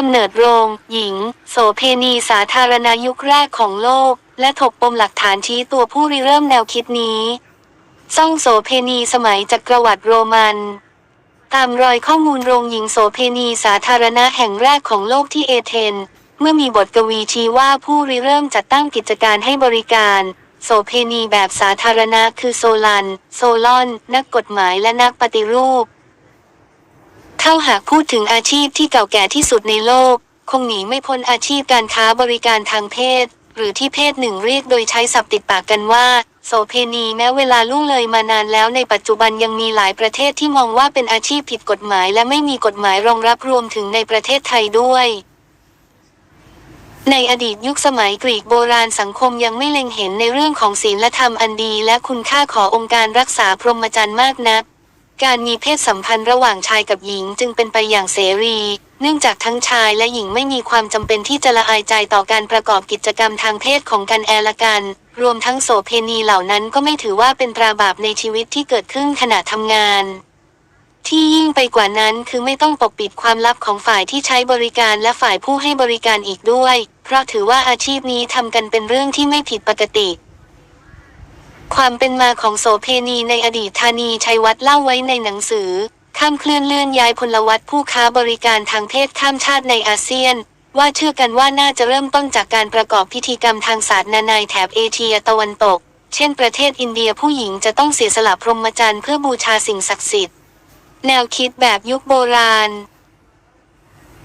กำเนิดโรง หญิง โสเพณีสาธารณายุคแรกของโลก และถกปมหลักฐานชี้ตัวผู้ริเริ่มแนวคิดนี้ซ่องโสเพณีสมัยจักรวรรดิโรมัน ตามรอยข้อมูลโรงหญิงโสเพณีสาธารณะแห่งแรกของโลกที่เอเธน เมื่อมีบทกวีชี้ว่าผู้ริเริ่มจัดตั้งกิจการให้บริการ โสเพณีแบบสาธารณะคือโซลัน โซลอน นักกฎหมายและนักปฏิรูป เข้าหากพูดถึงอาชีพที่เก่าแก่ที่สุดในโลก คงหนีไม่พ้นอาชีพการค้าบริการทางเพศ หรือที่เพศหนึ่งเรียกโดยใช้ศัพท์ติดปากกันว่า โสเพณีแม้เวลาล่วงเลยมานานแล้วในปัจจุบันยังมีหลายประเทศที่มองว่าเป็นอาชีพผิดกฎหมาย และไม่มีกฎหมายรองรับรวมถึงในประเทศไทยด้วยในอดีตยุคสมัยกรีกโบราณสังคมยังไม่เล็งเห็นในเรื่องของศีลธรรมอันดี และคุณค่าขององค์การรักษาพรหมจรรย์มากนัก การมีเพศสัมพันธ์ระหว่างชายกับหญิงจึงเป็นไปอย่างเสรี เนื่องจากทั้งชายและหญิงไม่มีความจำเป็นที่จะละอายใจต่อการประกอบกิจกรรมทางเพศของกันแอละกัน รวมทั้งโสเพณีเหล่านั้นก็ไม่ถือว่าเป็นตราบาปในชีวิตที่เกิดขึ้นขณะทำงาน ที่ยิ่งไปกว่านั้นคือไม่ต้องปกปิดความลับของฝ่ายที่ใช้บริการและฝ่ายผู้ให้บริการอีกด้วย เพราะถือว่าอาชีพนี้ทำกันเป็นเรื่องที่ไม่ผิดปกติ ความเป็นมาของโสเพณีในอดีตธานีชัยวัฒน์เล่าไว้ในหนังสือ ข้ามเคลื่อนเลื่อนย้ายพลวัตผู้ค้าบริการทางเพศข้ามชาติในอาเซียน ว่าเชื่อกันว่าน่าจะเริ่มต้นจากการประกอบพิธีกรรมทางศาสนาในแถบเอเชียตะวันตก เช่นประเทศอินเดียผู้หญิงจะต้องเสียสละพรหมจรรย์เพื่อบูชาสิ่งศักดิ์สิทธิ์ แนวคิดแบบยุคโบราณ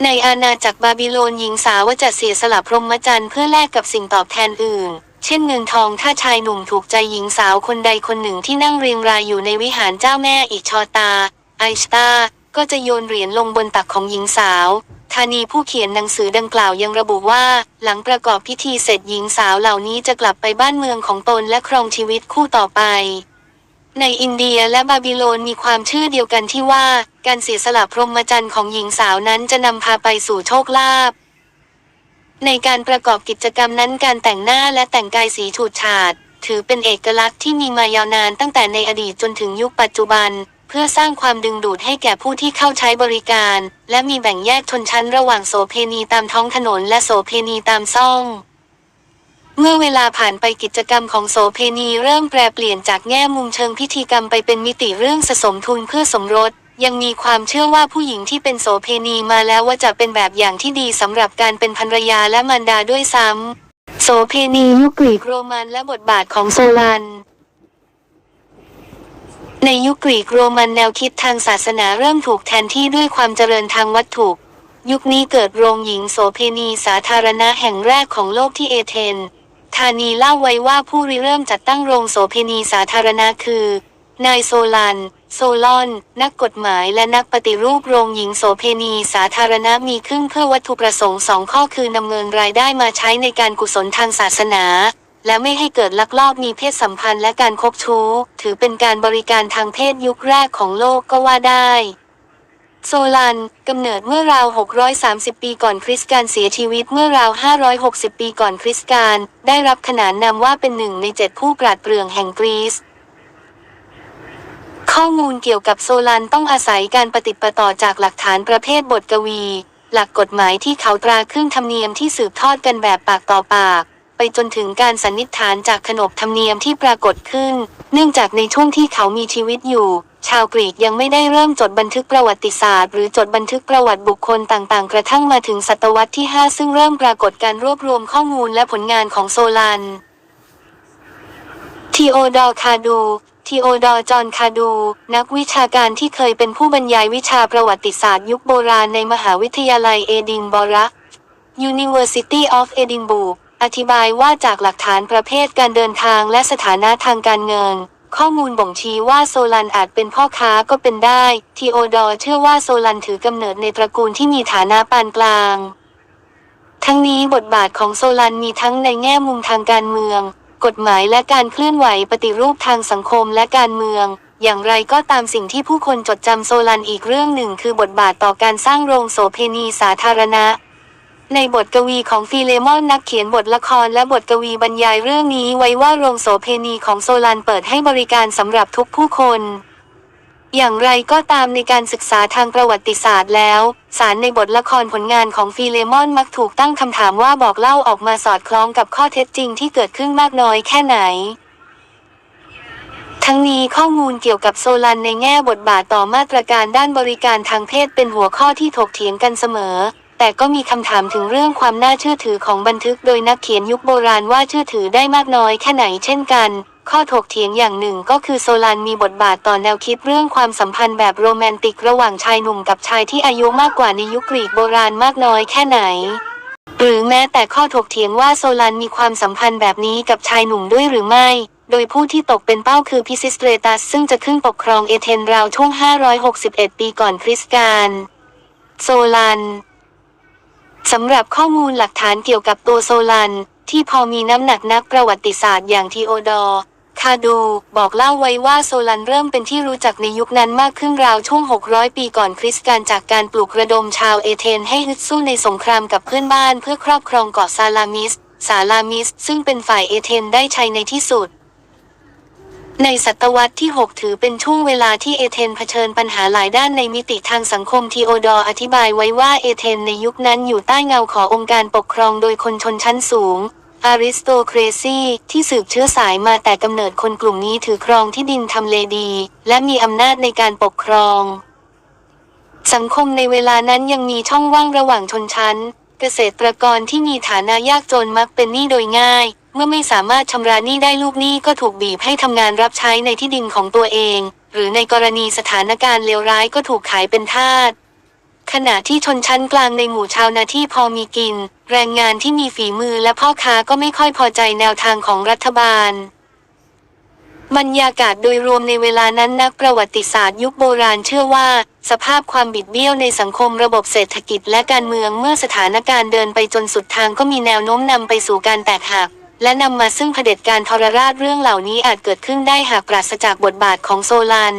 ในอาณาจักรบาบิโลนหญิงสาวจะเสียสละพรหมจรรย์เพื่อแลกกับสิ่งตอบแทนอื่น เช่นเงินทองถ้าชายหนุ่มถูกใจหญิงสาวคนใดคนหนึ่งที่นั่งเรียงรายอยู่ในวิหารเจ้าแม่อิชอตา ไอสตา ก็จะโยนเหรียญลงบนตักของหญิงสาวธานีผู้เขียนหนังสือดังกล่าวยังระบุว่า หลังประกอบพิธีเสร็จหญิงสาวเหล่านี้จะกลับไปบ้านเมืองของตนและครองชีวิตคู่ต่อไป ในอินเดียและบาบิโลนมีความเชื่อเดียวกันที่ว่า การเสียสละพรหมจรรย์ของหญิงสาวนั้นจะนำพาไปสู่โชคลาภ ในการประกอบกิจกรรมนั้นการแต่งหน้าและแต่งกายสีฉูดฉาด ถือเป็นเอกลักษณ์ที่มีมายาวนานตั้งแต่ในอดีตจนถึงยุคปัจจุบัน เพื่อสร้างความดึงดูดให้แก่ผู้ที่เข้าใช้บริการ และมีแบ่งแยกชนชั้นระหว่างโสเพณีตามท้องถนนและโสเพณีตามซ่องเมื่อเวลาผ่านไปกิจกรรมของโสเพณีเริ่มแปรเปลี่ยนจากแง่มุมเชิงพิธีกรรมไปเป็นมิติเรื่องสะสมทุนเพื่อสมรส ยังมีความเชื่อว่าผู้หญิงที่เป็นโสเพณีมาแล้วว่าจะเป็นแบบอย่างที่ดีสำหรับการเป็นภรรยาและมารดาด้วยซ้ำโสเพณียุคกรีกโรมันและบทบาทของโซลันในยุคกรีกโรมันแนวคิดทางศาสนาเริ่มถูกแทนที่ด้วยความเจริญทางวัตถุ ยุคนี้เกิดโรงหญิงโสเพณีสาธารณะแห่งแรกของโลกที่เอเธนธานีเล่าไว้ว่าผู้ริเริ่มจัดตั้งโรงโสเพณีสาธารณะคือ นายโซลัน โซลอน นักกฎหมายและนักปฏิรูปโรงหญิงโสเพณีสาธารณะมีขึ้นเพื่อวัตถุประสงค์สองข้อคือนำเงินรายได้มาใช้ในการกุศลทางศาสนา และไม่ให้เกิดลักลอบมีเพศสัมพันธ์และการคบชู้ ถือเป็นการบริการทางเพศยุคแรกของโลกก็ว่าได้โซลัน กำเนิดเมื่อราว 630 ปีก่อนคริสต์การเสียชีวิตเมื่อราว 560 ปีก่อนคริสต์การ ได้รับขนานนามว่าเป็นหนึ่งในเจ็ดผู้ปราดเปรื่องแห่งกรีซ ข้อมูลเกี่ยวกับโซลันต้องอาศัยการปฏิประต่อจากหลักฐานประเภทบทกวี หลักกฎหมายที่เขาตราขึ้นธรรมเนียมที่สืบทอดกันแบบปากต่อปาก ไปจนถึงการสันนิษฐานจากขนบธรรมเนียมที่ปรากฏขึ้น เนื่องจากในช่วงที่เขามีชีวิตอยู่ ชาวกรีกยังไม่ได้เริ่มจดบันทึกประวัติศาสตร์ หรือจดบันทึกประวัติบุคคลต่างๆ กระทั่งมาถึงศตวรรษที่ 5 ซึ่งเริ่มปรากฏการรวบรวมข้อมูลและผลงานของโซลันทีโอดอร์คาดู ทีโอดอร์จอห์นคาดู นักวิชาการที่เคยเป็นผู้บรรยายวิชาประวัติศาสตร์ยุคโบราณในมหาวิทยาลัยเอดินบะระ University of Edinburgh อธิบายว่าจากหลักฐานประเภทการเดินทางและสถานะทางการเงิน ข้อมูลบ่งชี้ว่าโซลันอาจเป็นพ่อค้าก็เป็นได้ ทีโอดอร์เชื่อว่าโซลันถือกำเนิดในตระกูลที่มีฐานะปานกลาง ทั้งนี้บทบาทของโซลันมีทั้งในแง่มุมทางการเมือง กฎหมายและการเคลื่อนไหวปฏิรูปทางสังคมและการเมือง อย่างไรก็ตามสิ่งที่ผู้คนจดจำโซลันอีกเรื่องหนึ่ง คือบทบาทต่อการสร้างโรงโสเพณีสาธารณะ ในบทกวีของฟิเลมอนนักเขียนบทละครและบทกวีบรรยายเรื่องนี้ไว้ว่าโรงโสเพณีของโซลันเปิดให้บริการสำหรับทุกผู้คน อย่างไรก็ตามในการศึกษาทางประวัติศาสตร์แล้ว สารในบทละครผลงานของฟิเลมอนมักถูกตั้งคำถามว่าบอกเล่าออกมาสอดคล้องกับข้อเท็จจริงที่เกิดขึ้นมากน้อยแค่ไหน ทั้งนี้ข้อมูลเกี่ยวกับโซลันในแง่บทบาทต่อมาตรการด้านบริการทางเพศเป็นหัวข้อที่ถกเถียงกันเสมอ แต่ก็มีคำถามถึงเรื่องความน่าเชื่อถือของบันทึกโดยนักเขียนยุคโบราณว่าเชื่อถือได้มากน้อยแค่ไหนเช่นกัน ข้อถกเถียงอย่างหนึ่งก็คือโซลันมีบทบาทต่อแนวคิดเรื่องความสัมพันธ์แบบโรแมนติกระหว่างชายหนุ่มกับชายที่อายุมากกว่าในยุคกรีกโบราณมากน้อยแค่ไหน หรือแม้แต่ข้อถกเถียงว่าโซลันมีความสัมพันธ์แบบนี้กับชายหนุ่มด้วยหรือไม่ โดยผู้ที่ตกเป็นเป้าคือพิซิสเตรตัสซึ่งจะขึ้นปกครองเอเธนราวช่วง 561 ปีก่อนคริสต์กาลโซลันสำหรับข้อมูลหลักฐานเกี่ยวกับตัวโซลัน ที่พอมีน้ำหนักนักประวัติศาสตร์อย่างทีโอดอร์ คาดูบอกเล่าไว้ว่าโซลันเริ่มเป็นที่รู้จักในยุคนั้นมากขึ้นราวช่วง 600 ปีก่อนคริสต์กาลจากการปลุกระดมชาวเอเธนให้ฮึดสู้ในสงครามกับเพื่อนบ้านเพื่อครอบครองเกาะซาลามิส ซาลามิส ซึ่งเป็นฝ่ายเอเธนได้ชัยในที่สุด ในศตวรรษที่ 6 ถือเป็นช่วงเวลาที่เอเธนเผชิญปัญหาหลายด้านในมิติทางสังคมทีโอดอร์อธิบายไว้ว่าเอเธนในยุคนั้นอยู่ใต้เงาขององค์การปกครองโดยคนชนชั้นสูง อาริสโตเครซีที่สืบเชื้อสายมาแต่กำเนิดคนกลุ่มนี้ถือครองที่ดินทำเลดี และมีอำนาจในการปกครอง สังคมในเวลานั้นยังมีช่องว่างระหว่างชนชั้น เกษตรกรที่มีฐานะยากจนมักเป็นหนี้โดยง่าย เมื่อไม่สามารถชำระหนี้ได้ลูกหนี้ก็ถูกบีบให้ทำงานรับใช้ในที่ดินของตัวเอง หรือในกรณีสถานการณ์เลวร้ายก็ถูกขายเป็นทาส ขณะที่ชนชั้นกลางในหมู่ชาวนาที่พอมีกิน แรงงานที่มีฝีมือและพ่อค้าก็ไม่ค่อยพอใจแนวทางของรัฐบาลบรรยากาศโดยรวมในเวลานั้นนักประวัติศาสตร์ยุคโบราณเชื่อว่า สภาพความบิดเบี้ยวในสังคมระบบเศรษฐกิจและการเมืองเมื่อสถานการณ์เดินไปจนสุดทางก็มีแนวโน้มนำไปสู่การแตกหัก และนำมาซึ่งเผด็จการทรราชเรื่องเหล่านี้อาจเกิดขึ้นได้หากปราศจากบทบาทของโซลัน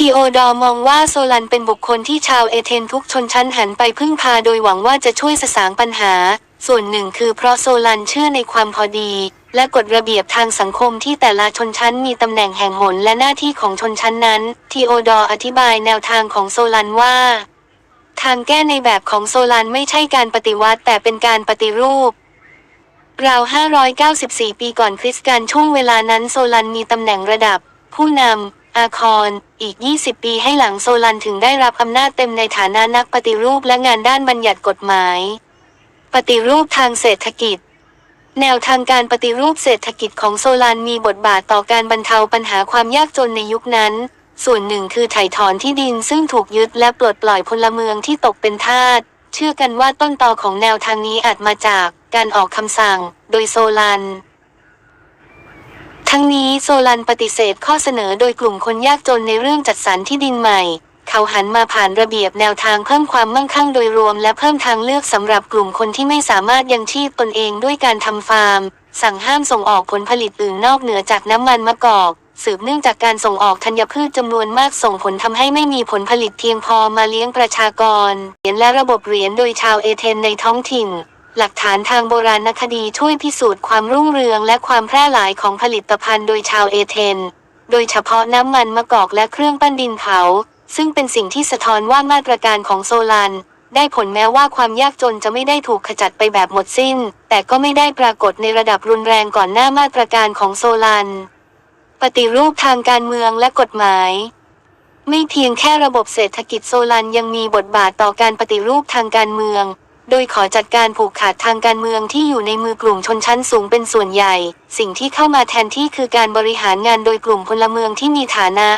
ทีโอดอมองว่าโซลันเป็นบุคคลที่ชาวเอเธนทุกชนชั้นหันไปพึ่งพาโดยหวังว่าจะช่วยสสางปัญหา ส่วนหนึ่งคือเพราะโซลันเชื่อในความพอดี และกฎระเบียบทางสังคมที่แต่ละชนชั้นมีตำแหน่งแห่งหนและหน้าที่ของชนชั้นนั้น ทีโอดอ์อธิบายแนวทางของโซลันว่า ทางแก้ในแบบของโซลันไม่ใช่การปฏิวัติแต่เป็นการปฏิรูปราว 594 ปีก่อนคริสต์กาลช่วงเวลานั้นโซลันมีตำแหน่งระดับ ผู้นำอาคอน อีก 20 ปีให้หลังโซลันถึงได้รับอำนาจเต็มในฐานะนักปฏิรูปและงานด้านบัญญัติกฎหมาย ปฏิรูปทางเศรษฐกิจ แนวทางการปฏิรูปเศรษฐกิจของโซลันมีบทบาทต่อการบรรเทาปัญหาความยากจนในยุคนั้น ส่วนหนึ่งคือไถ่ถอนที่ดินซึ่งถูกยึดและปลดปล่อยพลเมืองที่ตกเป็นทาส เชื่อกันว่าต้นตอของแนวทางนี้อาจมาจากการออกคำสั่ง โดยโซลัน ทั้งนี้โซลันปฏิเสธข้อเสนอโดยกลุ่มคนยากจนในเรื่องจัดสรรที่ดินใหม่ เขาหันมาผ่านระเบียบแนวทางเพิ่มความมั่งคั่งโดยรวม และเพิ่มทางเลือกสำหรับกลุ่มคนที่ไม่สามารถยังชีพตนเองด้วยการทำฟาร์ม สั่งห้ามส่งออกผลผลิตอื่นนอกเหนือจากน้ำมันมะกอก สืบเนื่องจากการส่งออกธัญพืชจำนวนมากส่งผลทำให้ไม่มีผลผลิตเพียงพอมาเลี้ยงประชากรเหรียญและระบบเหรียญโดยชาวเอเธนในท้องถิ่น หลักฐานทางโบราณคดีช่วยพิสูจน์ความรุ่งเรืองและความแพร่หลายของผลิตภัณฑ์โดยชาวเอเธน โดยเฉพาะน้ำมันมะกอกและเครื่องปั้นดินเผา ซึ่งเป็นสิ่งที่สะท้อนว่ามาตรการของโซลัน ได้ผลแม้ว่าความยากจนจะไม่ได้ถูกขจัดไปแบบหมดสิ้น แต่ก็ไม่ได้ปรากฏในระดับรุนแรงก่อนหน้ามาตรการของโซลัน ปฏิรูปทางการเมืองและกฎหมายไม่เพียงแค่ระบบเศรษฐกิจโซลันยังมีบทบาทต่อการปฏิรูปทางการเมือง โดยขอจัดการผูกขาดทางการเมืองที่อยู่ในมือกลุ่มชนชั้นสูงเป็นส่วนใหญ่ สิ่งที่เข้ามาแทนที่คือการบริหารงานโดยกลุ่มพลเมืองที่มีฐานะ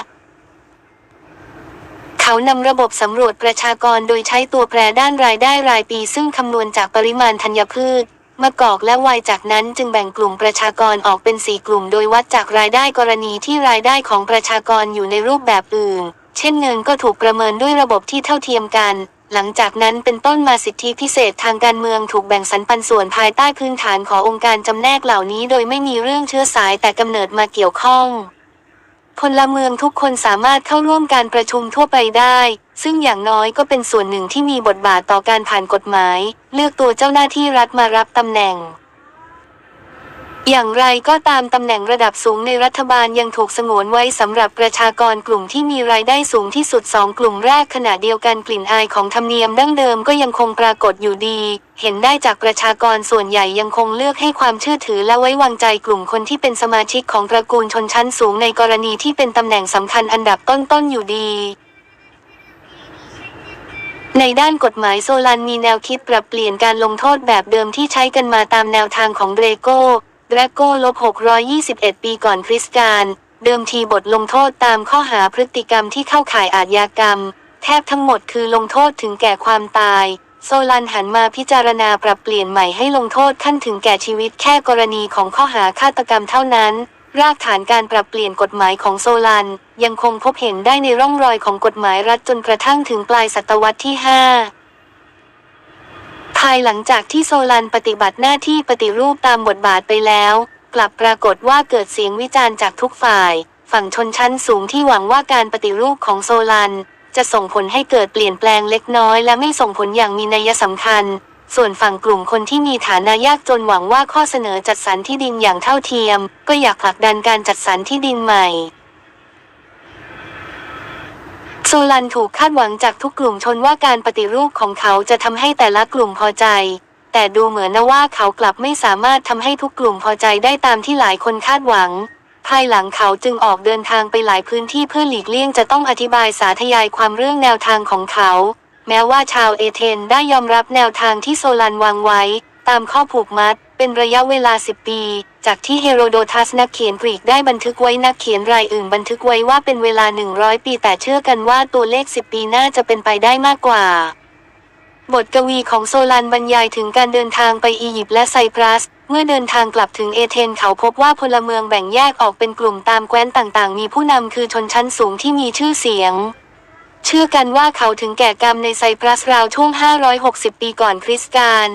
เขานำระบบสำรวจประชากรโดยใช้ตัวแปรด้านรายได้รายปี ซึ่งคำนวณจากปริมาณธัญพืชมะกอกและวน์จากนั้นจึงแบ่งกลุ่มประชากรออกเป็นสี่กลุ่ม โดยวัดจากรายได้กรณีที่รายได้ของประชากรอยู่ในรูปแบบอื่น เช่นเงินก็ถูกประเมินด้วยระบบที่เท่าเทียมกัน หลังจากนั้นเป็นต้นมาสิทธิพิเศษทางการเมืองถูกแบ่งสรรปันส่วนภายใต้พื้นฐานขององค์การจำแนกเหล่านี้โดยไม่มีเรื่องเชื้อสายแต่กำเนิดมาเกี่ยวข้องพลเมืองทุกคนสามารถเข้าร่วมการประชุมทั่วไปได้ ซึ่งอย่างน้อยก็เป็นส่วนหนึ่งที่มีบทบาทต่อการผ่านกฎหมาย เลือกตัวเจ้าหน้าที่รัฐมารับตำแหน่ง อย่างไรก็ตามตำแหน่งระดับสูงในรัฐบาลยังถูกสงวนไว้สำหรับประชากรกลุ่มที่มีรายได้สูงที่สุดสองกลุ่มแรกขณะเดียวกันกลิ่นอายของธรรมเนียมดั้งเดิมก็ยังคงปรากฏอยู่ดี เห็นได้จากประชากรส่วนใหญ่ยังคงเลือกให้ความเชื่อถือและไว้วางใจกลุ่มคนที่เป็นสมาชิกของตระกูลชนชั้นสูงในกรณีที่เป็นตำแหน่งสำคัญอันดับต้นๆอยู่ดีในด้านกฎหมายโซลันมีแนวคิดปรับเปลี่ยนการลงโทษแบบเดิมที่ใช้กันมาตามแนวทางของเดรโก แดรโก้ลบ621 ปีก่อนคริสต์กาลเดิมทีบทลงโทษตามข้อหาพฤติกรรมที่เข้าข่ายอาชญากรรม แทบทั้งหมดคือลงโทษถึงแก่ความตาย โซลันหันมาพิจารณาปรับเปลี่ยนใหม่ให้ลงโทษขั้นถึงแก่ชีวิตแค่กรณีของข้อหาฆาตกรรมเท่านั้น รากฐานการปรับเปลี่ยนกฎหมายของโซลัน ยังคงพบเห็นได้ในร่องรอยของกฎหมายรัฐจนกระทั่งถึงปลายศตวรรษที่ 5 ภายหลังจากที่โซลันปฏิบัติหน้าที่ปฏิรูปตามบทบาทไปแล้ว กลับปรากฏว่าเกิดเสียงวิจารณ์จากทุกฝ่าย ฝั่งชนชั้นสูงที่หวังว่าการปฏิรูปของโซลัน จะส่งผลให้เกิดเปลี่ยนแปลงเล็กน้อย และไม่ส่งผลอย่างมีนัยสำคัญ ส่วนฝั่งกลุ่มคนที่มีฐานะยากจนหวังว่าข้อเสนอจัดสรรที่ดินอย่างเท่าเทียม ก็อยากผลักดันการจัดสรรที่ดินใหม่ โซลันถูกคาดหวังจากทุกกลุ่มชนว่าการปฏิรูปของเขาจะทำให้แต่ละกลุ่มพอใจ แต่ดูเหมือนนะว่าเขากลับไม่สามารถทำให้ทุกกลุ่มพอใจได้ตามที่หลายคนคาดหวัง ภายหลังเขาจึงออกเดินทางไปหลายพื้นที่เพื่อหลีกเลี่ยงจะต้องอธิบายสาธยายความเรื่องแนวทางของเขา แม้ว่าชาวเอเธนได้ยอมรับแนวทางที่โซลันวางไว้ ตามข้อผูกมัด เป็นระยะเวลา 10 ปี จากที่เฮโรโดทัสนักเขียนกรีกได้บันทึกไว้นักเขียนรายอื่นบันทึกไว้ว่าเป็นเวลา 100 ปีแต่เชื่อกันว่าตัวเลข 10 ปีน่าจะเป็นไปได้มากกว่า บทกวีของโซลันบรรยายถึงการเดินทางไปอียิปต์และไซปรัส เมื่อเดินทางกลับถึงเอเธนเขาพบว่าพลเมืองแบ่งแยกออกเป็นกลุ่มตามแคว้นต่างๆ มีผู้นำคือชนชั้นสูงที่มีชื่อเสียงเชื่อกันว่าเขาถึงแก่กรรมในไซปรัสราวช่วง 560 ปีก่อนคริสต์กาล